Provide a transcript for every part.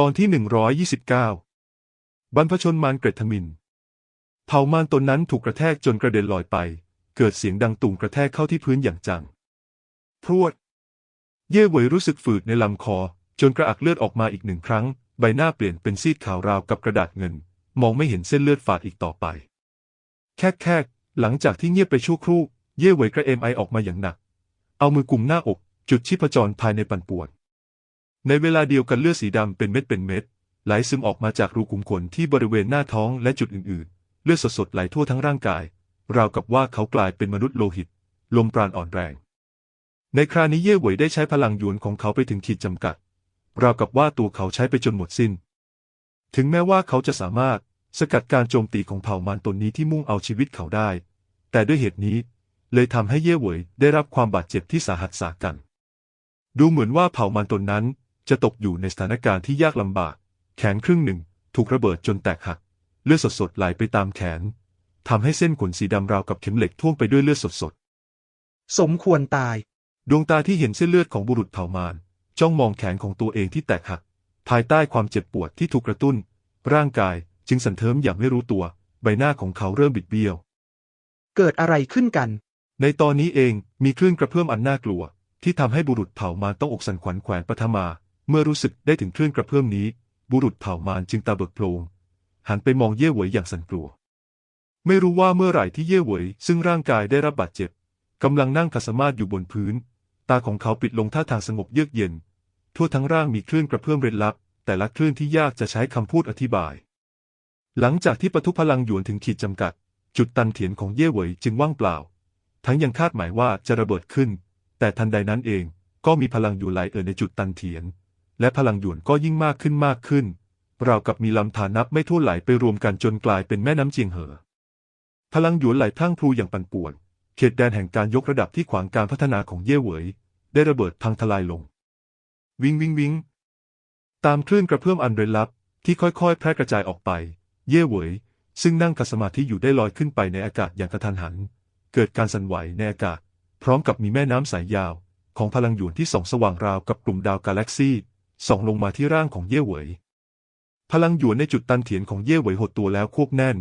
ตอนที่ 129 บรรพชนมารเกรดทมิน เผ่ามารตนนั้นถูกกระแทกจนกระเด็นลอยไป เกิดเสียงดังตุ่มกระแทกเข้าที่พื้นอย่างจัง พรวด เย่เหวยรู้สึกฝืดในลำคอ จนกระอักเลือดออกมาอีกหนึ่งครั้ง ใบหน้าเปลี่ยนเป็นซีดขาวราวกับกระดาษเงิน มองไม่เห็นเส้นเลือดฝาดอีกต่อไป แค่แค่หลังจากที่เงียบไปชั่วครู่ เย่เหวยกระเอมไอออกมาอย่างหนัก เอามือกุมหน้าอก จุดชีพจรภายในปั่นป่วน ในเวลาเดียวกันเลือดสีดำเป็นเม็ดเป็นเม็ด ไหลซึมออกมาจากรูขุมขนที่บริเวณหน้าท้องและจุดอื่นๆ เลือดสดๆไหลทั่วทั้งร่างกาย ราวกับว่าเขากลายเป็นมนุษย์โลหิต ลมปราณอ่อนแรง ในครานี้เย่หวยได้ใช้พลังหยวนของเขาไปถึงขีดจำกัด ราวกับว่าตัวเขาใช้ไปจนหมดสิ้น ถึงแม้ว่าเขาจะสามารถสกัดการโจมตีของเผ่ามารตนนี้ที่มุ่งเอาชีวิตเขาได้ แต่ด้วยเหตุนี้ เลยทำให้เย่หวยได้รับความบาดเจ็บที่สาหัสสากัน ดูเหมือนว่าเผ่ามารตนนั้น จะตกอยู่ในสถานการณ์ที่ยากลำบาก แขนครึ่งหนึ่ง ถูกระเบิดจนแตกหัก เลือดสดๆไหลไปตามแขนทำให้เส้นขนสีดำราวกับเข็มเหล็กท่วมไปด้วยเลือดสดสมควรตายๆดวงตาที่เห็นเส้นเลือดของบุรุษเผ่ามารจ้องมองแขนของตัวเองที่แตกหัก ภายใต้ความเจ็บปวดที่ถูกกระตุ้น ร่างกายจึงสั่นเทิมอย่างไม่รู้ตัว ใบหน้าของเขาเริ่มบิดเบี้ยว เกิดอะไรขึ้นกัน ในตอนนี้เองมีคลื่นกระเพื่อมอันน่ากลัว ที่ทำให้บุรุษเผ่ามารต้องอกสั่นขวัญแขวนปฐมา เมื่อรู้สึกได้ถึงคลื่นกระเพื่อมนี้ บุรุษเผ่ามารจึงตาเบิกโพลงหันไปมองเย่เหวยอย่างสั่นกลัว ไม่รู้ว่าเมื่อไหร่ที่เย่เหวยซึ่งร่างกายได้รับบาดเจ็บกำลังนั่งขัดสมาธิอยู่บนพื้น ตาของเขาปิดลงท่าทางสงบเยือกเย็น ทั่วทั้งร่างมีคลื่นกระเพื่อมเร้นลับ แต่ละคลื่นที่ยากจะใช้คำพูดอธิบาย หลังจากที่ปทุพลังหยวนถึงขีดจำกัด จุดตันเถียนของเย่เหวยจึงว่างเปล่า ทั้งยังคาดหมายว่าจะระเบิดขึ้น แต่ทันใดนั้นเองก็มีพลังอยู่ไหลเอ่อในจุดตันเถียน และพลังหยวนก็ยิ่งมากขึ้นมากขึ้น ราวกับมีลำธารนับไม่ถ้วนไหลไปรวมกันจนกลายเป็นแม่น้ำเจียงเหอ พลังหยวนไหลพรั่งพรูอย่างปั่นป่วน เขตแดนแห่งการยกระดับที่ขวางการพัฒนาของเย่เหวย ได้ระเบิดพังทลายลง วิงวิงวิงตามคลื่นกระเพื่อมอันเร้นลับที่ค่อยๆ แพร่กระจายออกไป เย่เหวย ซึ่งนั่งขัสมาธิอยู่ได้ลอยขึ้นไปในอากาศอย่างกระทันหัน เกิดการสั่นไหวในอากาศ พร้อมกับมีแม่น้ำสายยาว ของพลังหยวนที่ส่องสว่างราวกับกลุ่มดาวกาแล็กซี่ ส่องลงมาที่ร่างของเย่เหวย พลังหยวนในจุดตันเถียนของเย่เหวยหดตัวแล้วควบแน่น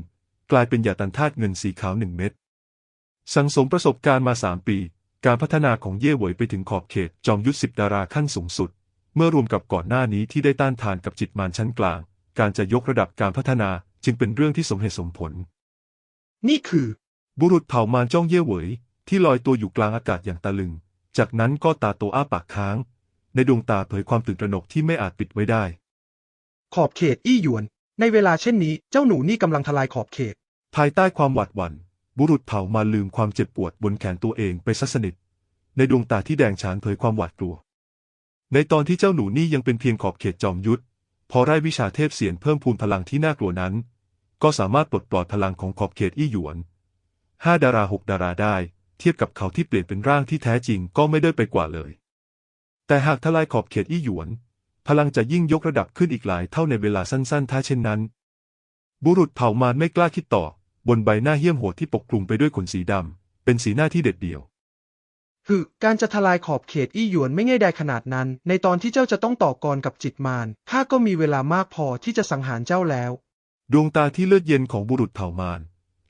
กลายเป็นหยาตันธาตุเงินสีขาวหนึ่งเม็ด สังสมประสบการณ์มาสามปี การพัฒนาของเย่เหวยไปถึงขอบเขตจอมยุทธสิบดาราขั้นสูงสุด เมื่อรวมกับก่อนหน้านี้ที่ได้ต้านทานกับจิตมารชั้นกลาง การจะยกระดับการพัฒนาจึงเป็นเรื่องที่สมเหตุสมผล นี่คือ บุรุษเผ่ามารจ้องเย่เหวยที่ลอยตัวอยู่กลางอากาศอย่างตะลึง จากนั้นก็ตาโตอ้าปากค้าง ในดวงตาเผยความตื่นตระหนกที่ไม่อาจปิดไว้ได้ ขอบเขตอี้หยวน ในเวลาเช่นนี้เจ้าหนูนี่กำลังทลายขอบเขต ภายใต้ความหวาดหวัน่น บุรุษเผ่ามาลืมความเจ็บปวดบนแขนตัวเองไปซะสนิท ในดวงตาที่แดงฉานเผยความหวาดกลัว ในตอนที่เจ้าหนูนี่ยังเป็นเพียงขอบเขตจอมยุทธพอได้วิชาเทพเสียนเพิ่มพูนพลังที่น่ากลัวนั้น ก็สามารถปลดปล่อยพลังของขอบเขตอี้หยวนห้าดาราหกดาราได้ เทียบกับเขาที่เปลี่ยนเป็นร่างที่แท้จริงก็ไม่ได้ไปกว่าเลย แต่หากทลายขอบเขตอี้หยวน พลังจะยิ่งยกระดับขึ้นอีกหลายเท่าในเวลาสั้นๆ ถ้าเช่นนั้น บุรุษเผ่ามารไม่กล้าคิดต่อ บนใบหน้าเหี้ยมโหดที่ปกคลุมไปด้วยขนสีดำ เป็นสีหน้าที่เด็ดเดี่ยวคือการจะทลายขอบเขตอี้หยวนไม่ง่ายได้ขนาดนั้น ในตอนที่เจ้าจะต้องต่อกรกับจิตมารข้าก็มีเวลามากพอที่จะสังหารเจ้าแล้ว ดวงตาที่เลือดเย็นของบุรุษเผ่ามาร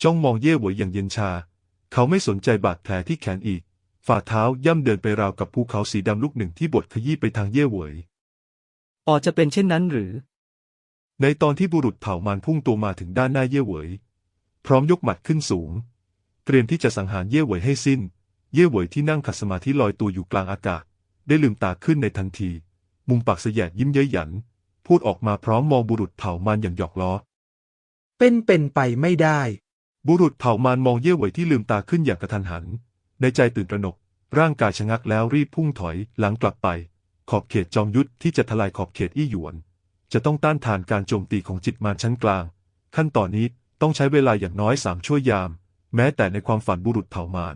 จ้องมองเย่เหวยอย่างเย็นชา เขาไม่สนใจบาดแผลที่แขนอีก ฝ่าเท้าย่ำเดินไปราวกับภูเขาสีดำลูกหนึ่งที่บดขยี้ไปทางเย่เหวยอ๋อจะเป็นเช่นนั้นหรือ ในตอนที่บุรุษเผ่ามารพุ่งตัวมาถึงด้านหน้าเย่เหวย พร้อมยกหมัดขึ้นสูง เตรียมที่จะสังหารเย่เหวยให้สิ้น เย่เหวยที่นั่งขัดสมาธิลอยตัวอยู่กลางอากาศ ได้ลืมตาขึ้นในทันที มุมปากเสยดยิ้มเย้ยหยัน พูดออกมาพร้อมมองบุรุษเผ่ามารอย่างหยอกล้อ เป็นเป็นไปไม่ได้ บุรุษเผ่ามารมองเย่เหวยที่ลืมตาขึ้นอย่างกระทันหัน ในใจตื่นตระหนก ร่างกายชะงักแล้วรีบพุ่งถอยหลังกลับไป ขอบเขตจอมยุทธที่จะทลายขอบเขตอี้หยวน จะต้องต้านทานการโจมตีของจิตมารชั้นกลาง ขั้นตอนนี้ต้องใช้เวลาอย่างน้อยสามชั่วยาม แม้แต่ในความฝันบุรุษเผ่ามาร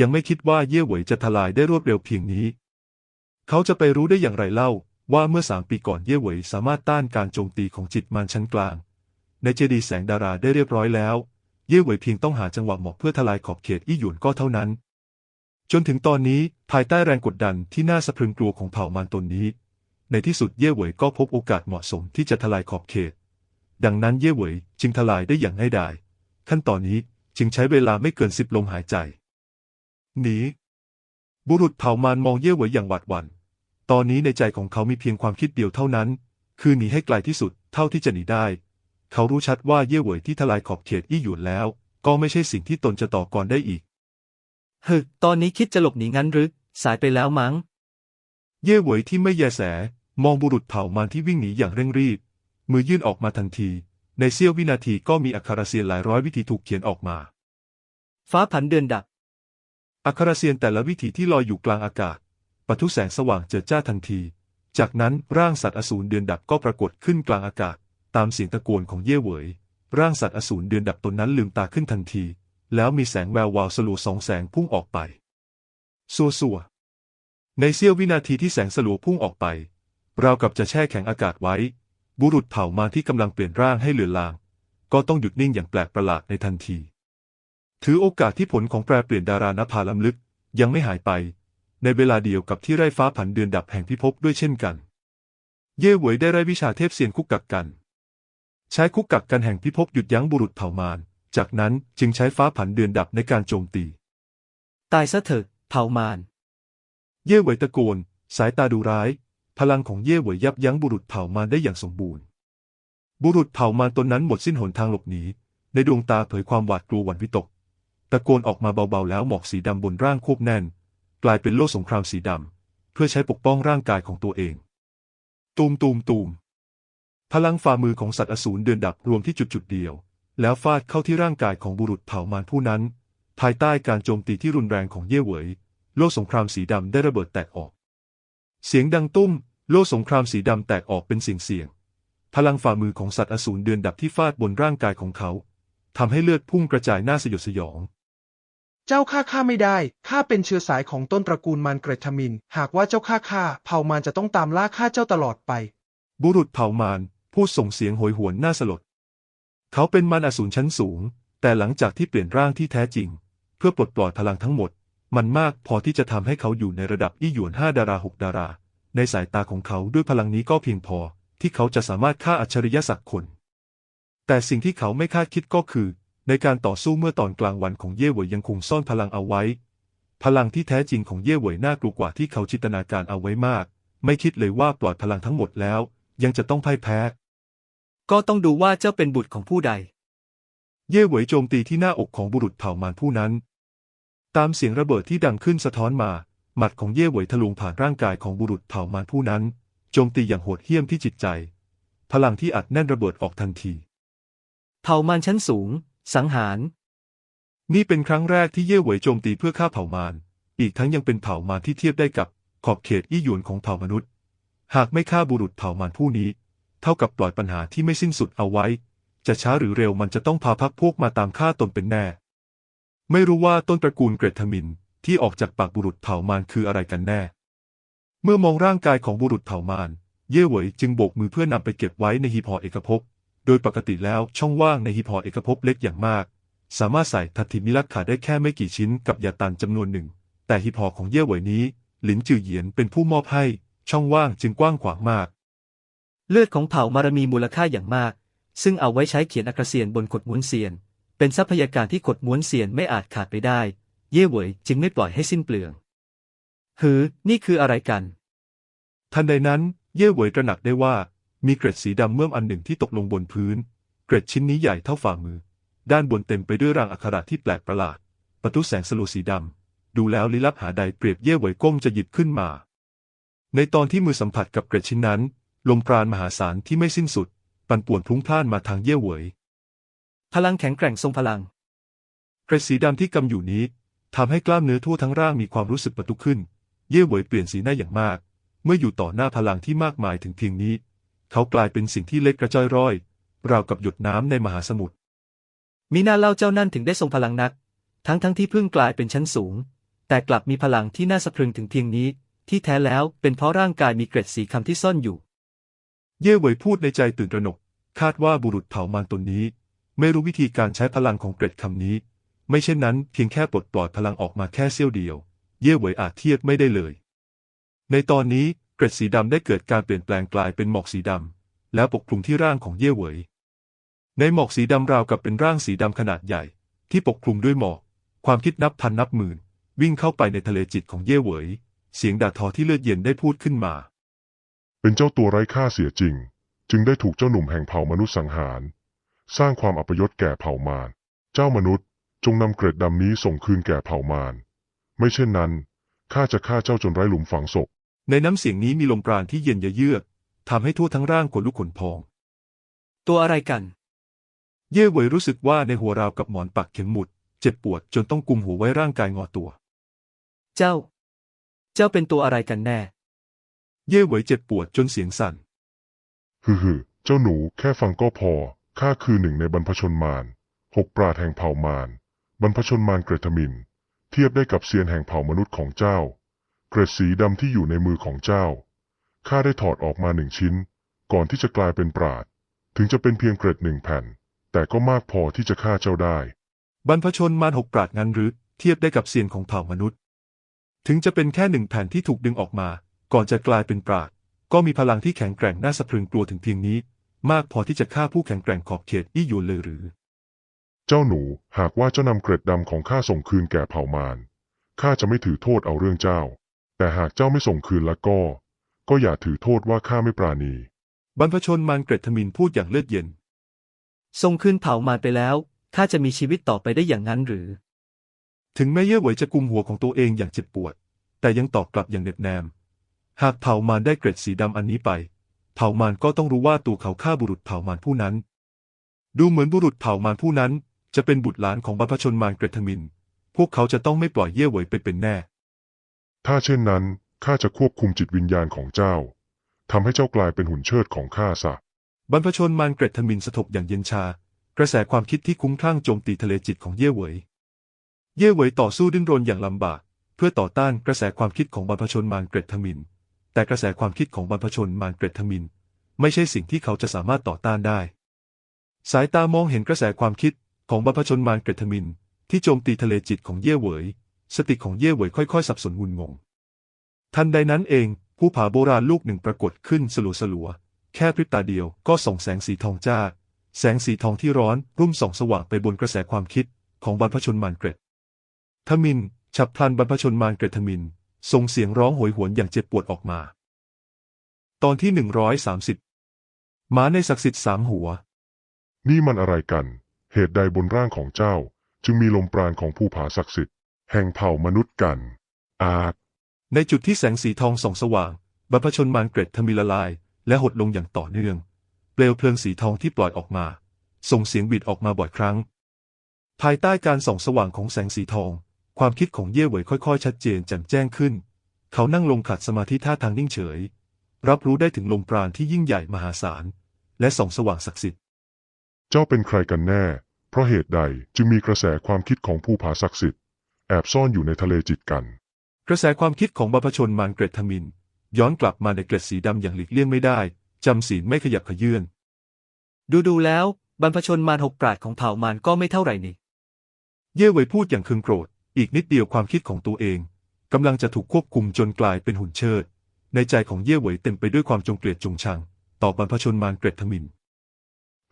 ยังไม่คิดว่าเย่เหวยจะทลายได้รวดเร็วเพียงนี้ เขาจะไปรู้ได้อย่างไรเล่าว่าเมื่อสามปีก่อนเย่เหวยสามารถต้านการโจมตีของจิตมารชั้นกลาง ในเจดีแสงดาราได้เรียบร้อยแล้ว เย่เหวยเพียงต้องหาจังหวะเหมาะเพื่อทลายขอบเขตอี้หยวนก็เท่านั้น จนถึงตอนนี้ภายใต้แรงกดดันที่น่าสะพรึงกลัวของเผ่ามารตนนี้ ในที่สุดเย่เหวยก็พบโอกาสเหมาะสมที่จะทลายขอบเขต ดังนั้นเย่เหวยจึงทลายได้อย่างง่ายดายขั้นตอนนี้จึงใช้เวลาไม่เกินสิบลมหายใจ หนี บุรุษเผ่ามารมองเย่เหวยอย่างหวาดหวั่น ตอนนี้ในใจของเขามีเพียงความคิดเดียวเท่านั้น คือหนีให้ไกลที่สุดเท่าที่จะหนีได้ เขารู้ชัดว่าเย่เหวยที่ทลายขอบเขตอี้หยวนแล้ว ก็ไม่ใช่สิ่งที่ตนจะต่อกรได้อีก ฮึตอนนี้คิดจะหลบหนีงั้นหรือ สายไปแล้วมั้ง เย่เหวยที่ไม่แยแส มองบุรุษเผ่ามารที่วิ่งหนีอย่างเร่งรีบ มือยื่นออกมาทันที ในเสี้ยววินาทีก็มีอักขระเสียนหลายร้อยวิธีถูกเขียนออกมา ฟ้าผันเดือนดับ อักขระเสียนแต่ละวิถีที่ลอยอยู่กลางอากาศปะทุแสงสว่างเจิดจ้าทันที จากนั้นร่างสัตว์อสูรเดือนดับก็ปรากฏขึ้นกลางอากาศ ตามเสียงตะโกนของเย่เหวย ร่างสัตว์อสูรเดือนดับตนนั้นลืมตาขึ้นทันที แล้วมีแสงแวววาวสลัวสองแสงพุ่งออกไปสัวสัวในเสี้ยววินาทีที่แสงสลัวพุ่งออกไปเรากับจะแช่แข็งอากาศไว้ บุรุษเผ่ามาที่กำลังเปลี่ยนร่างให้เหลือลาง ก็ต้องหยุดนิ่งอย่างแปลกประหลาดในทันที ถือโอกาสที่ผลของแปรเปลี่ยนดารานภาล้ำลึกยังไม่หายไป ในเวลาเดียวกับที่ไร่ฟ้าผันเดือนดับแห่งพิภพด้วยเช่นกัน เย่เหวยได้ไร้วิชาเทพเซียนคุกกักกัน ใช้คุกกักกันแห่งพิภพหยุดยั้งบุรุษเผ่ามาร จากนั้นจึงใช้ฟ้าผันเดือนดับในการโจมตี ตายซะเถอะเผ่ามาร เย่เหวยตะโกน สายตาดูร้าย พลังของเย่เหวยยับยั้งบุรุษเผ่ามารได้อย่างสมบูรณ์ บุรุษเผ่ามารตนนั้นหมดสิ้นหนทางหลบหนี ในดวงตาเผยความหวาดกลัวหวั่นวิตก ตะโกนออกมาเบาๆแล้วหมอกสีดำบนร่างควบแน่น กลายเป็นโล่สงครามสีดำ เพื่อใช้ปกป้องร่างกายของตัวเอง ตูมตูมตูมพลังฝ่ามือของสัตว์อสูรเดือนดับรวมที่จุดจุดๆเดียว แล้วฟาดเข้าที่ร่างกายของบุรุษเผ่ามารผู้นั้น ภายใต้การโจมตีที่รุนแรงของเย่เหวย โล่สงครามสีดำได้ระเบิดแตกออก เสียงดังตุ้ม โล่สงครามสีดำแตกออกเป็นเสียงเสียง พลังฝ่ามือของสัตว์อสูรเดือนดับที่ฟาดบนร่างกายของเขาทำให้เลือดพุ่งกระจายหน้าสยดสยองเจ้าฆ่าข้าไม่ได้ ข้าเป็นเชื้อสายของต้นตระกูลมารเกรทมิน หากว่าเจ้าฆ่าข้า เผ่ามารจะต้องตามล่าข้าเจ้าตลอดไป บุรุษเผ่ามารพูดส่งเสียงโหยหวนน่าสลด เขาเป็นมารอสูรชั้นสูง แต่หลังจากที่เปลี่ยนร่างที่แท้จริง เพื่อปลดปล่อยพลังทั้งหมด มันมากพอที่จะทำให้เขาอยู่ในระดับอี้หยวนห้าดาราหกดารา ในสายตาของเขาด้วยพลังนี้ก็เพียงพอ ที่เขาจะสามารถฆ่าอัจฉริยศักคน แต่สิ่งที่เขาไม่คาดคิดก็คือ ในการต่อสู้เมื่อตอนกลางวันของเย่เหวยยังคงซ่อนพลังเอาไว้ พลังที่แท้จริงของเย่เหวยน่ากลัวกว่าที่เขาจินตนาการเอาไว้มาก ไม่คิดเลยว่าปล่อยพลังทั้งหมดแล้ว ยังจะต้องพ่ายแพ้ ก็ต้องดูว่าเจ้าเป็นบุตรของผู้ใด เย่เหวยโจมตีที่หน้าอกของบุรุษเผ่ามารผู้นั้น ตามเสียงระเบิดที่ดังขึ้นสะท้อนมา หมัดของเย่เหวยทะลวงผ่านร่างกายของบุรุษเผ่ามารผู้นั้น โจมตีอย่างโหดเหี้ยมที่จิตใจ พลังที่อัดแน่นระเบิดออกทันที เผ่ามารชั้นสูง สังหาร นี่เป็นครั้งแรกที่เย่เหวยโจมตีเพื่อฆ่าเผ่ามาร อีกทั้งยังเป็นเผ่ามารที่เทียบได้กับขอบเขตอี้หยวนของเผ่ามนุษย์ หากไม่ฆ่าบุรุษเผ่ามารผู้นี้ เท่ากับปล่อยปัญหาที่ไม่สิ้นสุดเอาไว้ จะช้าหรือเร็วมันจะต้องพาพักพวกมาตามฆ่าตนเป็นแน่ ไม่รู้ว่าต้นตระกูลเกรดทมินที่ออกจากปากบุรุษเผ่ามารคืออะไรกันแน่ เมื่อมองร่างกายของบุรุษเผ่ามารเย่เหวยจึงโบกมือเพื่อนำไปเก็บไว้ในหีบห่อเอกภพ โดยปกติแล้วช่องว่างในหีบห่อเอกภพเล็กอย่างมาก สามารถใส่ทัตถิมิลักขาได้แค่ไม่กี่ชิ้นกับยาตันจำนวนหนึ่ง แต่หีบห่อของเย่เหวยนี้ หลินจือเหยียนเป็นผู้มอบให้ ช่องว่างจึงกว้างขวางมาก เลือดของเผ่ามารมีมูลค่าอย่างมาก ซึ่งเอาไว้ใช้เขียนอักขระเสียนบนขดม้วนเสียน เป็นทรัพยากรที่ขดม้วนเสียนไม่อาจขาดไปได้ เย่เหวยจึงไม่ปล่อยให้สิ้นเปลือง หือ นี่คืออะไรกัน ทันใดนั้น เย่เหวยตระหนักได้ว่า มีเกร็ดสีดำเมื่อมอันหนึ่งที่ตกลงบนพื้น เกร็ดชิ้นนี้ใหญ่เท่าฝ่ามือ ด้านบนเต็มไปด้วยรางอักขระที่แปลกประหลาด ประตูแสงสลัวสีดำ ดูแล้วลี้ลับหาใดเปรียบเย่เหวยก้มจะหยิบขึ้นมา ในตอนที่มือสัมผัสกับเกร็ดชิ้นนั้น ลมปราณมหาศาลที่ไม่สิ้นสุด ปั่นป่วนพลุ้งพล่านมาทางเย่เหวย พลังแข็งแกร่งทรงพลังเกร็ดสีดำที่กำอยู่นี้ทำให้กล้ามเนื้อทั่วทั้งร่างมีความรู้สึกประทุขึ้น เย่เหวยเปลี่ยนสีหน้าอย่างมาก เมื่ออยู่ต่อหน้าพลังที่มากมายถึงเพียงนี้ เขากลายเป็นสิ่งที่เล็กกระจ้อยร่อย ราวกับหยดน้ำในมหาสมุทรมีหน้าเล่าเจ้านั่นถึงได้ทรงพลังนัก ทั้งทั้งที่เพิ่งกลายเป็นชั้นสูง แต่กลับมีพลังที่น่าสะพรึงถึงเพียงนี้ ที่แท้แล้วเป็นเพราะร่างกายมีเกร็ดสีคำที่ซ่อนอยู่ เย่เหวยพูดในใจตื่นตระหนก คาดว่าบุรุษเผ่ามารตนนี้ ไม่รู้วิธีการใช้พลังของเกร็ดคำนี้ ไม่เช่นนั้นเพียงแค่ปลดปล่อยพลังออกมาแค่เสี้ยวเดียว เย่เหวยอาจเทียบไม่ได้เลย ในตอนนี้เกร็ดสีดำได้เกิดการเปลี่ยนแปลงกลายเป็นหมอกสีดำแล้วปกคลุมที่ร่างของเย่เหวย ในหมอกสีดำราวกับเป็นร่างสีดำขนาดใหญ่ ที่ปกคลุมด้วยหมอก ความคิดนับพันนับหมื่น วิ่งเข้าไปในทะเลจิตของเย่เหวย เสียงด่าทอที่เลือดเย็นได้พูดขึ้นมา เป็นเจ้าตัวไร้ค่าเสียจริง จึงได้ถูกเจ้าหนุ่มแห่งเผ่ามนุษย์สังหาร สร้างความอัปยศแก่เผ่ามาร เจ้ามนุษย์จงนำเกร็ดดำนี้ส่งคืนแก่เผ่ามาร ไม่เช่นนั้นข้าจะฆ่าเจ้าจนไร้หลุมฝังศพ ในน้ำเสียงนี้มีลมปราณที่เย็นเยือกทำให้ทั่วทั้งร่างขนลุกขนพอง ตัวอะไรกัน เย่เหวยรู้สึกว่าในหัวราวกับหมอนปักเข็มหมุด เจ็บปวดจนต้องกุมหัวไว้ร่างกายงอตัว เจ้า เจ้าเป็นตัวอะไรกันแน่ เย่เหวยเจ็บปวดจนเสียงสั่น ฮึฮึเจ้าหนูแค่ฟังก็พอ ข้าคือหนึ่งในบรรพชนมารหกปราดแห่งเผ่ามาร บรรพชนมารเกรทมิน เทียบได้กับเซียนแห่งเผ่ามนุษย์ของเจ้า เกร็ดสีดำที่อยู่ในมือของเจ้า ข้าได้ถอดออกมาหนึ่งชิ้น ก่อนที่จะกลายเป็นปราด ถึงจะเป็นเพียงเกร็ดหนึ่งแผ่น แต่ก็มากพอที่จะฆ่าเจ้าได้ บรรพชนมารหกปราดงั้นหรือ เทียบได้กับเซียนของเผ่ามนุษย์ ถึงจะเป็นแค่หนึ่งแผ่นที่ถูกดึงออกมา ก่อนจะกลายเป็นปราดก็มีพลังที่แข็งแกร่งน่าสะพรึงกลัวถึงเพียงนี้ มากพอที่จะฆ่าผู้แข็งแกร่งขอบเขตอี้หยวนเลยหรือ เจ้าหนูหากว่าเจ้านำเกร็ดดำของข้าส่งคืนแก่เผ่ามารข้าจะไม่ถือโทษเอาเรื่องเจ้า แต่หากเจ้าไม่ส่งคืนแล้วก็ ก็อย่าถือโทษว่าข้าไม่ปราณี บรรพชนมารเกรดทมินพูดอย่างเลือดเย็น ส่งคืนเผ่ามารไปแล้วข้าจะมีชีวิตต่อไปได้อย่างนั้นหรือ ถึงแม้เย่เหวยจะกุมหัวของตัวเองอย่างเจ็บปวด แต่ยังตอบกลับอย่างเหน็บแนม หากเผ่ามารได้เกร็ดสีดำอันนี้ไป เผ่ามารก็ต้องรู้ว่าตัวเขาฆ่าบุรุษเผ่ามารผู้นั้น ดูเหมือนบุรุษเผ่ามารผู้นั้น จะเป็นบุตรหลานของบรรพชนมารเกรดทมิน พวกเขาจะต้องไม่ปล่อยเย่เหวยไปเป็นแน่ ถ้าเช่นนั้นข้าจะควบคุมจิตวิญญาณของเจ้าทำให้เจ้ากลายเป็นหุ่นเชิดของข้าซะบรรพชนมารเกรดทมินสะทบอย่างเย็นชา กระแสความคิดที่คุ้มคลั่งโจมตีทะเลจิตของเย่เหวยเย่เหวยต่อสู้ดิ้นรนอย่างลำบาก เพื่อต่อต้านกระแสความคิดของบรรพชนมารเกรดทมิน แต่กระแสความคิดของบรรพชนมารเกรดทมิน ไม่ใช่สิ่งที่เขาจะสามารถต่อต้านได้ สายตามองเห็นกระแสความคิดของบรรพชนมารเกรดทมิน ที่โจมตีทะเลจิตของเย่เหวย สติของเย่เหวยค่อยๆ สับสนงุนงง ทันใดนั้นเองผู้ผาโบราณลูกหนึ่งปรากฏขึ้นสลัวสลัวแค่พริบตาเดียวก็ส่องแสงสีทองจ้า แสงสีทองที่ร้อนรุ่มส่องสว่างไปบนกระแสความคิดของบรรพชนมารเกรดทมิน ฉับพลันบรรพชนมารเกรดทมิน ส่งเสียงร้องโหยหวนอย่างเจ็บปวดออกมา ตอนที่หนึ่งร้อยสามสิบหมาในศักดิ์สิทธิ์สามหัว นี่มันอะไรกัน เหตุใดบนร่างของเจ้า จึงมีลมปราณของผู้ผาศักดิ์สิทธิ์ แห่งเผ่ามนุษย์กัน อาจในจุดที่แสงสีทองส่องสว่างบรรพชนมารเกรดทมิละลาย และหดลงอย่างต่อเนื่อง เปลวเพลิงสีทองที่ปล่อยออกมา ส่งเสียงบิดออกมาบ่อยครั้ง ภายใต้การส่องสว่างของแสงสีทอง ความคิดของเย่เหวยค่อยๆ ชัดเจนแจ่มแจ้งขึ้น เขานั่งลงขัดสมาธิท่าทางนิ่งเฉย รับรู้ได้ถึงลมปราณที่ยิ่งใหญ่มหาศาล และส่องสว่างศักดิ์สิทธิ์ เจ้าเป็นใครกันแน่ เพราะเหตุใดจึงมีกระแสความคิดของผู้ผาศักดิ์สิทธิ์แอบซ่อนอยู่ในทะเลจิตกัน กระแสความคิดของบรรพชนมารเกรดทมิน ย้อนกลับมาในเกล็ดสีดำอย่างหลีกเลี่ยงไม่ได้จำศีลไม่ขยับขยื่น ดูดูๆแล้ว บรรพชนมารหกปราดของเผ่ามารก็ไม่เท่าไหร่นี่ เย่เหวยพูดอย่างเคืองโกรธ อีกนิดเดียวความคิดของตัวเองกำลังจะถูกควบคุมจนกลายเป็นหุ่นเชิด ในใจของเย่เหวยเต็มไปด้วยความจงเกลียดจงชัง ต่อบรรพชนมารเกรดทมิน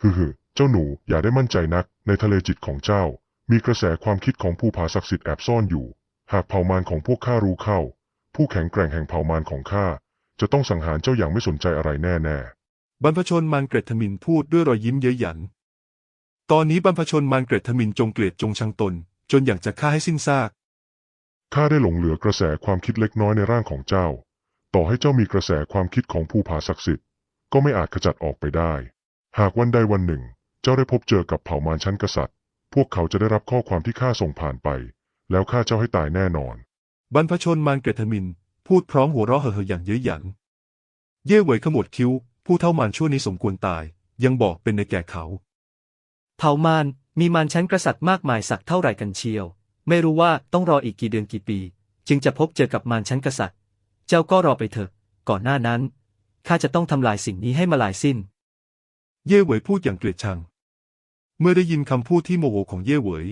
ฮึฮึเจ้าหนูอย่าได้มั่นใจนัก ในทะเลจิตของเจ้า มีกระแสความคิดของผู้ผาศักดิ์สิทธิ์แอบซ่อนอยู่ หากเผ่ามารของพวกข้ารู้เข้า ผู้แข็งแกร่งแห่งเผ่ามารของข้าจะต้องสังหารเจ้าอย่างไม่สนใจอะไรแน่บรรพชนมารเกรดทมินพูดด้วยรอยยิ้มเย้ยหยัน ตอนนี้บรรพชนมารเกรดทมินจงเกลียดจงชังตน จนอยากจะฆ่าให้สิ้นซากๆข้าได้หลงเหลือกระแสความคิดเล็กน้อยในร่างของเจ้า ต่อให้เจ้ามีกระแสความคิดของผู้ผาศักดิ์สิทธิ์ ก็ไม่อาจขจัดออกไปได้ หากวันใดวันหนึ่ง เจ้าได้พบเจอกับเผ่ามารชั้นกษัตริย์ พวกเขาจะได้รับข้อความที่ข้าส่งผ่านไป แล้วฆ่าเจ้าให้ตายแน่นอน บรรพชนมารเกรดทมิน พูดพร้อมหัวเราะเห่อๆอย่างเย้ยหยัน เย่เหวยขมวดคิ้ว ผู้เท่ามารชั่วนี้สมควรตาย ยังบอกเป็นในแก่เขา เผ่ามาร มีมารชั้นกษัตริย์มากมายสักเท่าไหร่กันเชียว ไม่รู้ว่าต้องรออีกกี่เดือนกี่ปี จึงจะพบเจอกับมารชั้นกษัตริย์ เจ้าก็รอไปเถอะ ก่อนหน้านั้นข้าจะต้องทำลายสิ่งนี้ให้มาลายสิ้น เย่เหวยพูดอย่างเกลียดชัง เมื่อได้ยินคำพูดที่โมโหของเย่เหวย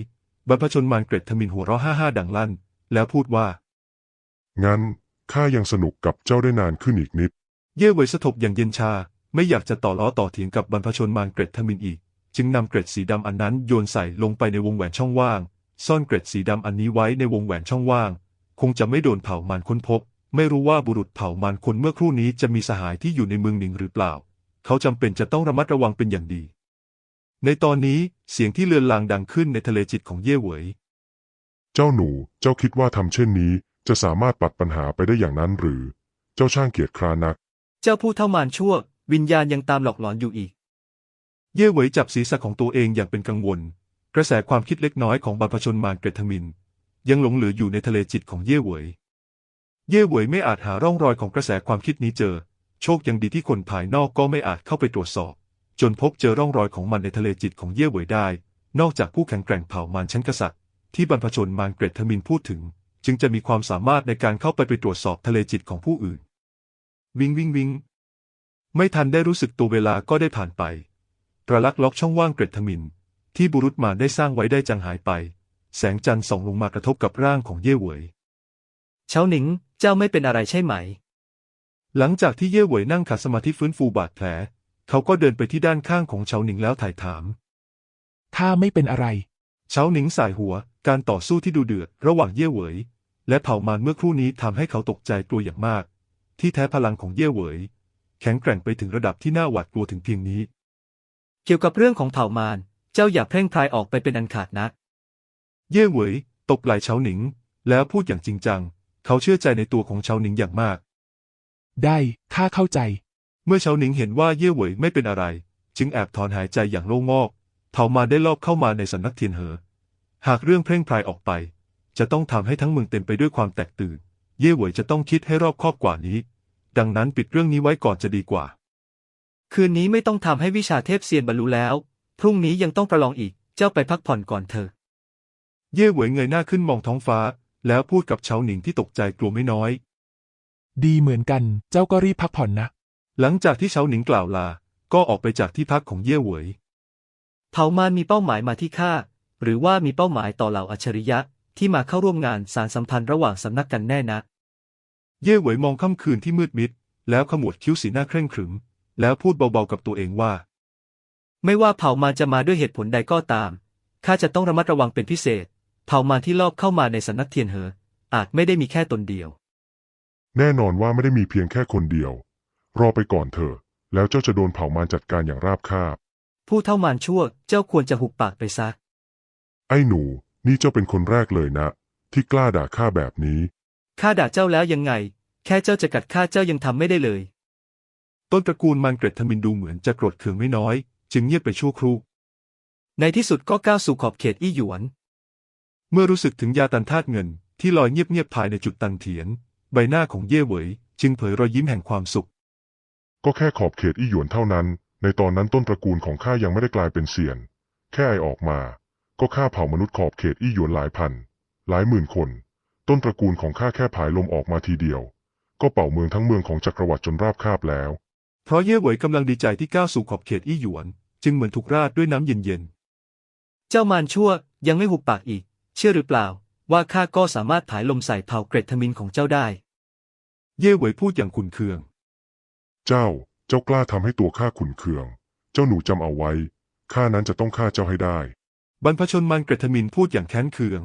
บรรพชนมารเกรดทมินหัวเราะห้าห้าดังลั่น แล้วพูดว่า งั้นข้ายังสนุกกับเจ้าได้นานขึ้นอีกนิด เย่เหวยสะทบอย่างเย็นชา ไม่อยากจะต่อล้อต่อเถียงกับบรรพชนมารเกร็ดทมินอีก จึงนำเกร็ดสีดำอันนั้นโยนใส่ลงไปในวงแหวนช่องว่าง ซ่อนเกร็ดสีดำอันนี้ไว้ในวงแหวนช่องว่าง คงจะไม่โดนเผ่ามารค้นพบ ไม่รู้ว่าบุรุษเผ่ามารคนเมื่อครู่นี้จะมีสหายที่อยู่ในเมืองหนิงหรือเปล่า เขาจำเป็นจะต้องระมัดระวังเป็นอย่างดี ในตอนนี้เสียงที่เลือนลางดังขึ้นในทะเลจิตของเย่เหวยเจ้าหนูเจ้าคิดว่าทำเช่นนี้ จะสามารถปัดปัญหาไปได้อย่างนั้นหรือ เจ้าช่างเกียจคร้านนัก เจ้าผู้เท่ามารชั่ว วิญญาณยังตามหลอกหลอนอยู่อีก เย่เหวยจับศีรษะของตัวเองอย่างเป็นกังวล กระแสความคิดเล็กน้อยของบรรพชนมารเกรทมิน ยังหลงเหลืออยู่ในทะเลจิตของเย่เหวย เย่เหวยไม่อาจหาร่องรอยของกระแสความคิดนี้เจอ โชคยังดีที่คนภายนอกก็ไม่อาจเข้าไปตรวจสอบ จนพบเจอร่องรอยของมันในทะเลจิตของเย่เหวยได้ นอกจากผู้แข็งแกร่งเผ่ามารชั้นกษัตริย์ ที่บรรพชนมารเกรทมินพูดถึง จึงจะมีความสามารถในการเข้าไปไปตรวจสอบทะเลจิตของผู้อื่น วิงวิงวิงไม่ทันได้รู้สึกตัวเวลาก็ได้ผ่านไป ตระลักล็อกช่องว่างเกร็ดทมิน ที่บุรุษมารได้สร้างไว้ได้จางหายไป แสงจันทร์ส่องลงมากระทบกับร่างของเย่เหวยเช้าหนิง เจ้าไม่เป็นอะไรใช่ไหม หลังจากที่เย่เหวยนั่งขัดสมาธิฟื้นฟูบาดแผล เขาก็เดินไปที่ด้านข้างของเฉาหนิงแล้วถ่ายถามข้าไม่เป็นอะไรเฉาหนิงสายหัว การต่อสู้ที่ดูเดือดระหว่างเย่เหวยและเผ่ามารเมื่อครู่นี้ทำให้เขาตกใจกลัวอย่างมาก ที่แท้พลังของเย่เหวย แข็งแกร่งไปถึงระดับที่น่าหวาดกลัวถึงเพียงนี้ เกี่ยวกับเรื่องของเผ่ามาร เจ้าอย่าเพ่งพลายออกไปเป็นอันขาดนัก เย่เหวยตบไหล่เฉาหนิง แล้วพูดอย่างจริงจัง เขาเชื่อใจในตัวของเฉาหนิงอย่างมาก ได้ข้าเข้าใจ เมื่อเฉาหนิงเห็นว่าเย่เหวยไม่เป็นอะไร จึงแอบถอนหายใจอย่างโล่งอกเผ่ามารได้ลอบเข้ามาในสำนักเทียนเหอ หากเรื่องเพ่งพลายออกไป จะต้องทำให้ทั้งเมืองเต็มไปด้วยความแตกตื่น เย่เหวยจะต้องคิดให้รอบคอบกว่านี้ ดังนั้นปิดเรื่องนี้ไว้ก่อนจะดีกว่า คืนนี้ไม่ต้องทำให้วิชาเทพเซียนบรรลุแล้ว พรุ่งนี้ยังต้องประลองอีก เจ้าไปพักผ่อนก่อนเถอะ เย่เหวยเงยหน้าขึ้นมองท้องฟ้า แล้วพูดกับเฉาหนิงที่ตกใจกลัวไม่น้อย ดีเหมือนกัน เจ้าก็รีบพักผ่อนนะ หลังจากที่เฉาหนิงกล่าวลา ก็ออกไปจากที่พักของเย่เหวย เผ่ามารมีเป้าหมายมาที่ข้า หรือว่ามีเป้าหมายต่อเหล่าอัจฉริยะที่มาเข้าร่วมงานสารสัมพันธ์ระหว่างสำนักกันแน่นะ เย่เหวยมองค่ำคืนที่มืดมิด แล้วขมวดคิ้วสีหน้าเคร่งขรึม แล้วพูดเบาๆกับตัวเองว่า ไม่ว่าเผ่ามารจะมาด้วยเหตุผลใดก็ตามข้าจะต้องระมัดระวังเป็นพิเศษ เผ่ามารที่ลอบเข้ามาในสำนักเทียนเหอ อาจไม่ได้มีแค่ตนเดียว แน่นอนว่าไม่ได้มีเพียงแค่คนเดียว รอไปก่อนเถอะ แล้วเจ้าจะโดนเผ่ามารจัดการอย่างราบคาบ ผู้เท่ามารชั่วเจ้าควรจะหุบปากไปซะ ไอ้หนู นี่เจ้าเป็นคนแรกเลยนะ ที่กล้าด่าข้าแบบนี้ ข้าด่าเจ้าแล้วยังไง แค่เจ้าจะกัดข้าเจ้ายังทำไม่ได้เลย ต้นตระกูลมารเกร็ดทมินดูเหมือนจะโกรธเคืองไม่น้อย จึงเงียบไปชั่วครู่ ในที่สุดก็ก้าวสู่ขอบเขตอี้หยวน เมื่อรู้สึกถึงยาตันธาตุเงินที่ลอยเงียบๆภายในจุดตันเถียน ใบหน้าของเย่เหวย จึงเผยรอยยิ้มแห่งความสุข ก็แค่ขอบเขตอี้หยวนเท่านั้น ในตอนนั้นต้นตระกูลของข้ายังไม่ได้กลายเป็นเสียน แค่ไอออกมา ก็ฆ่าเผ่ามนุษย์ขอบเขตอี้หยวนหลายพัน หลายหมื่นคน ต้นตระกูลของข้าแค่ผายลมออกมาทีเดียว ก็เป่าเมืองทั้งเมืองของจักรวรรดิจนราบคาบแล้ว เพราะเย่เหวยกำลังดีใจที่ก้าวสู่ขอบเขตอี้หยวน จึงเหมือนถูกราดด้วยน้ำเย็นเจ้ามารชั่วยังไม่หุบปากอีก เชื่อหรือเปล่า ว่าข้าก็สามารถผายลมใส่เผ่าเกรดทมินของเจ้าได้ๆเย่เหวยพูดอย่างขุนเคือง เจ้าเจ้ากล้าทำให้ตัวข้าขุนเคือง เจ้าหนูจำเอาไว้ข้านั้นจะต้องฆ่าเจ้าให้ได้ บรรพชนมารเกรดทมินพูดอย่างแค้นเคือง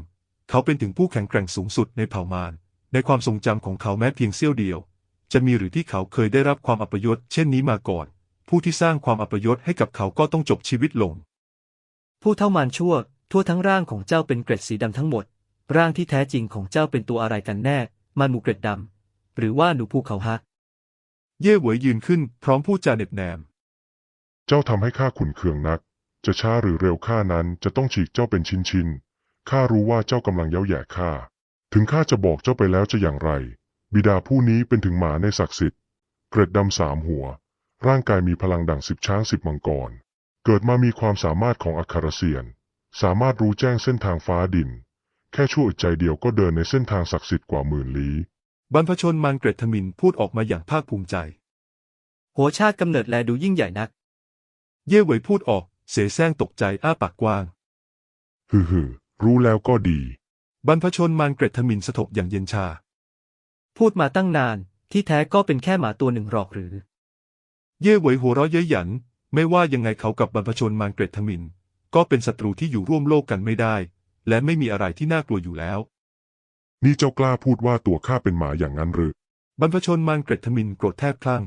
เขาเป็นถึงผู้แข็งแกร่งสูงสุดในเผ่ามารในความทรงจำของเขาแม้เพียงเสี้ยวเดียว จะมีหรือที่เขาเคยได้รับความอัปยศเช่นนี้มาก่อน ผู้ที่สร้างความอัปยศให้กับเขาก็ต้องจบชีวิตลง ผู้เท่ามารชั่ว ทั่วทั้งร่างของเจ้าเป็นเกร็ดสีดำทั้งหมด ร่างที่แท้จริงของเจ้าเป็นตัวอะไรกันแน่มารหมูเกร็ดดำ หรือว่าหนูภูเขาฮัก เย่เหวยยืนขึ้นพร้อมพูดจาเหน็บแนม เจ้าทำให้ข้าขุนเคืองนัก จะช้าหรือเร็วข้านั้นจะต้องฉีกเจ้าเป็นชิ้นๆข้ารู้ว่าเจ้ากำลังเย้าแย่ข้า ถึงข้าจะบอกเจ้าไปแล้วจะอย่างไร บิดาผู้นี้เป็นถึงหมาในศักดิ์สิทธิ์ เกร็ดดำสามหัว ร่างกายมีพลังดั่งสิบช้างสิบมังกร เกิดมามีความสามารถของอัครเสียน สามารถรู้แจ้งเส้นทางฟ้าดิน แค่ชั่วอึดใจเดียวก็เดินในเส้นทางศักดิ์สิทธิ์กว่าหมื่นลี้ บรรพชนมารเกรดทมินพูดออกมาอย่างภาคภูมิใจ หัวชาติกำเนิดแลดูยิ่งใหญ่นัก เย่เหวยพูดออก เสแสร้งตกใจอ้าปากกว้าง ฮึฮึรู้แล้วก็ดี บรรพชนมารเกรดทมินสะทบอย่างเย็นชา พูดมาตั้งนาน ที่แท้ก็เป็นแค่หมาตัวหนึ่งหรอกหรือ เย่เหวยหัวเราะเย้ยหยัน ไม่ว่ายังไงเขากับบรรพชนมารเกรดทมิน ก็เป็นศัตรูที่อยู่ร่วมโลกกันไม่ได้ และไม่มีอะไรที่น่ากลัวอยู่แล้ว นี่เจ้ากล้าพูดว่าตัวข้าเป็นหมาอย่างนั้นหรือบรรพชนมารเกรดทมินโกรธแทบคลั่ง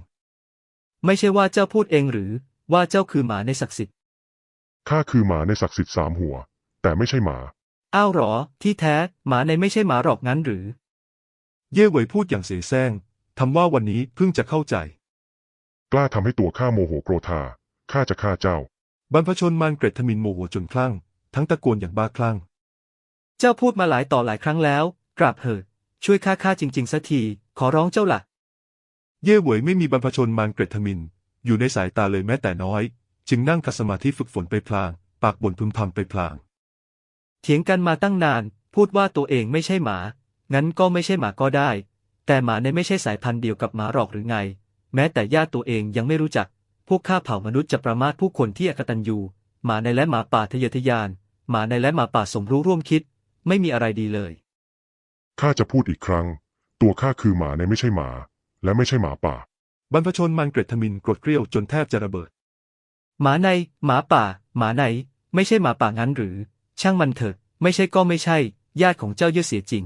ไม่ใช่ว่าเจ้าพูดเองหรือว่าเจ้าคือหมาในศักดิ์สิทธิ์ ข้าคือหมาในศักดิ์สิทธิ์สามหัว แต่ไม่ใช่หมา อ้าวเหรอ ที่แท้หมาในไม่ใช่หมาหรอกงั้นหรือ เย่เหวยพูดอย่างเสแสร้งทำว่าวันนี้เพิ่งจะเข้าใจ กล้าทำให้ตัวข้าโมโหโกรธาข้าจะฆ่าเจ้า บรรพชนมารเกรดทมินโมโหจนคลั่ง ทั้งตะโกนอย่างบ้าคลั่ง เจ้าพูดมาหลายต่อหลายครั้งแล้ว กราบเถิดช่วยข้าข้าจริง ๆสักที ขอร้องเจ้าละเย่เหวยไม่มีบรรพชนมารเกรดทมิน อยู่ในสายตาเลยแม้แต่น้อย จึงนั่งคัดสมาธิฝึกฝนไปพลาง ปากบ่นพึมพำไปพลาง เถียงกันมาตั้งนาน พูดว่าตัวเองไม่ใช่หมา งั้นก็ไม่ใช่หมาก็ได้ แต่หมาในไม่ใช่สายพันธุ์เดียวกับหมาหรอกหรือไง แม้แต่ญาติตัวเองยังไม่รู้จัก พวกข้าเผ่ามนุษย์จะประมาทผู้คนที่อกตัญญูหมาในและหมาป่าทะเยอทะยาน หมาในและหมาป่าสมรู้ร่วมคิด ไม่มีอะไรดีเลยข้าจะพูดอีกครั้ง ตัวข้าคือหมาในไม่ใช่หมา และไม่ใช่หมาป่า บรรพชนมารเกรดทมินโกรธเกรี้ยวจนแทบจะระเบิด หมาใน หมาป่า หมาใน ไม่ใช่หมาป่างั้นหรือ ช่างมันเถิดไม่ใช่ก็ไม่ใช่ ญาติของเจ้าเย่อเสียจริง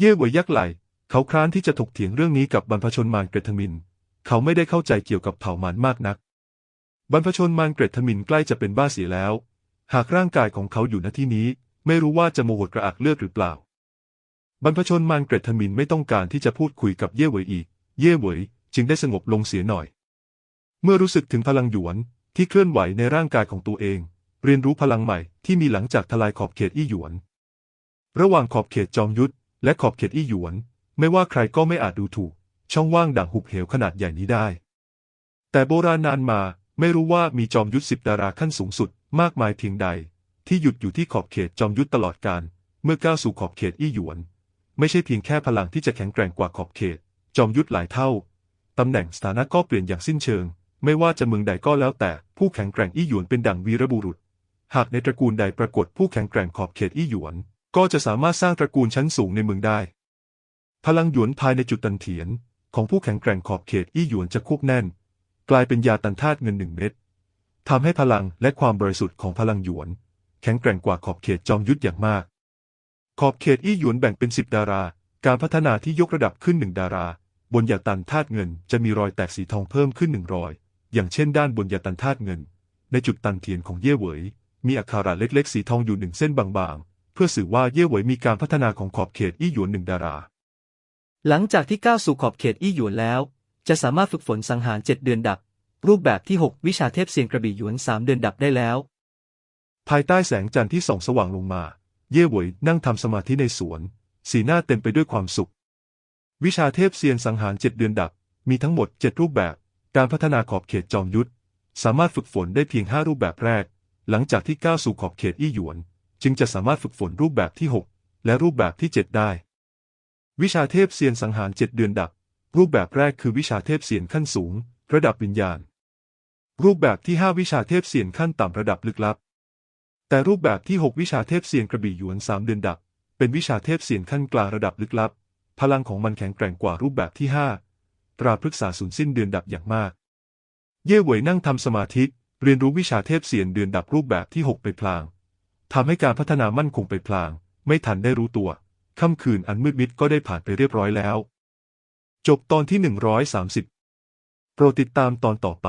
เย่เหวยยักไหล เขาคร้านที่จะถกเถียงเรื่องนี้กับบรรพชนมารเกรดทมิน เขาไม่ได้เข้าใจเกี่ยวกับเผ่ามารมากนัก บรรพชนมารเกรดทมินใกล้จะเป็นบ้าเสียแล้ว หากร่างกายของเขาอยู่ณที่นี้ ไม่รู้ว่าจะโมโหกระอักเลือดหรือเปล่า บรรพชนมารเกรดทมินไม่ต้องการที่จะพูดคุยกับเย่เหวยอีก เย่เหวยจึงได้สงบลงเสียหน่อย เมื่อรู้สึกถึงพลังหยวนที่เคลื่อนไหวในร่างกายของตัวเอง เรียนรู้พลังใหม่ที่มีหลังจากทลายขอบเขตอี้หยวน ระหว่างขอบเขตจอมยุทธ และขอบเขตอี้หยวน ไม่ว่าใครก็ไม่อาจดูถูก ช่องว่างด่างหุบเหวขนาดใหญ่นี้ได้ แต่โบราณนานมาไม่รู้ว่ามีจอมยุทธสิบดาราขั้นสูงสุดมากมายเพียงใด ที่หยุดอยู่ที่ขอบเขตจอมยุทธตลอดการ เมื่อก้าวสู่ขอบเขตอี้หยวน ไม่ใช่เพียงแค่พลังที่จะแข็งแกร่งกว่าขอบเขต จอมยุทธหลายเท่าตำแหน่งสถานะก็เปลี่ยนอย่างสิ้นเชิง ไม่ว่าจะเมืองใดก็แล้วแต่ผู้แข็งแกร่งอี้หยวนเป็นดั่งวีรบุรุษ หากในตระกูลใดปรากฏผู้แข็งแกร่งขอบเขตอี้หยวน ก็จะสามารถสร้างตระกูลชั้นสูงในเมืองได้ พลังหยวนภายในจุดตันเถียน ของผู้แข็งแกร่งขอบเขตอี้หยวนจะควบแน่น กลายเป็นยาตันธาตุเงินหนึ่งเม็ดทำให้พลังและความบริสุทธิ์ของพลังหยวน แข็งแกร่งกว่าขอบเขตจอมยุทธอย่างมาก ขอบเขตอี้หยวนแบ่งเป็นสิบดารา การพัฒนาที่ยกระดับขึ้นหนึ่งดารา บนยาตันธาตุเงินจะมีรอยแตกสีทองเพิ่มขึ้นหนึ่งรอย อย่างเช่น ด้านบนยาตันธาตุเงิน ในจุดตันเทียนของเย่เหวย มีอักขระเล็กๆ สีทองอยู่หนึ่งเส้นบางๆ เพื่อสื่อว่าเย่เหวยมีการพัฒนาของขอบเขตอี้หยวนหนึ่งดารา หลังจากที่ก้าวสู่ขอบเขตอี้หยวนแล้ว จะสามารถฝึกฝนสังหารเจ็ดเดือนดับ รูปแบบที่ 6 วิชาเทพเซียนกระบี่หยวนสามเดือนดับได้แล้ว ภายใต้แสงจันทร์ที่ส่องสว่างลงมา เย่เหวยนั่งทำสมาธิในสวน สีหน้าเต็มไปด้วยความสุข วิชาเทพเซียนสังหารเจ็ดเดือนดับ มีทั้งหมดเจ็ดรูปแบบ การพัฒนาขอบเขตจอมยุทธสามารถฝึกฝนได้เพียงห้ารูปแบบแรก หลังจากที่ก้าวสู่ขอบเขตอี้หยวน จึงจะสามารถฝึกฝนรูปแบบที่ 6 และรูปแบบที่ 7 ได้ วิชาเทพเซียนสังหารเจ็ดเดือนดับ รูปแบบแรกคือวิชาเทพเซียนขั้นสูง ระดับวิญญาณ รูปแบบที่ 5 วิชาเทพเซียนขั้นต่ำระดับลึกลับ แต่รูปแบบที่ 6 วิชาเทพเซียนกระบี่หยวนสามเดือนดับ เป็นวิชาเทพเซียนขั้นกลางระดับลึกลับ พลังของมันแข็งแกร่งกว่ารูปแบบที่ 5 ตราพฤกษาสูญสิ้นเดือนดับอย่างมาก เย่เหวยนั่งทำสมาธิเรียนรู้วิชาเทพเซียนเดือนดับรูปแบบที่ 6 ไปพลาง ทำให้การพัฒนามั่นคงไปพลาง ไม่ทันได้รู้ตัวค่ำคืนอันมืดมิดก็ได้ผ่านไปเรียบร้อยแล้ว จบตอนที่ 130 โปรดติดตามตอนต่อไป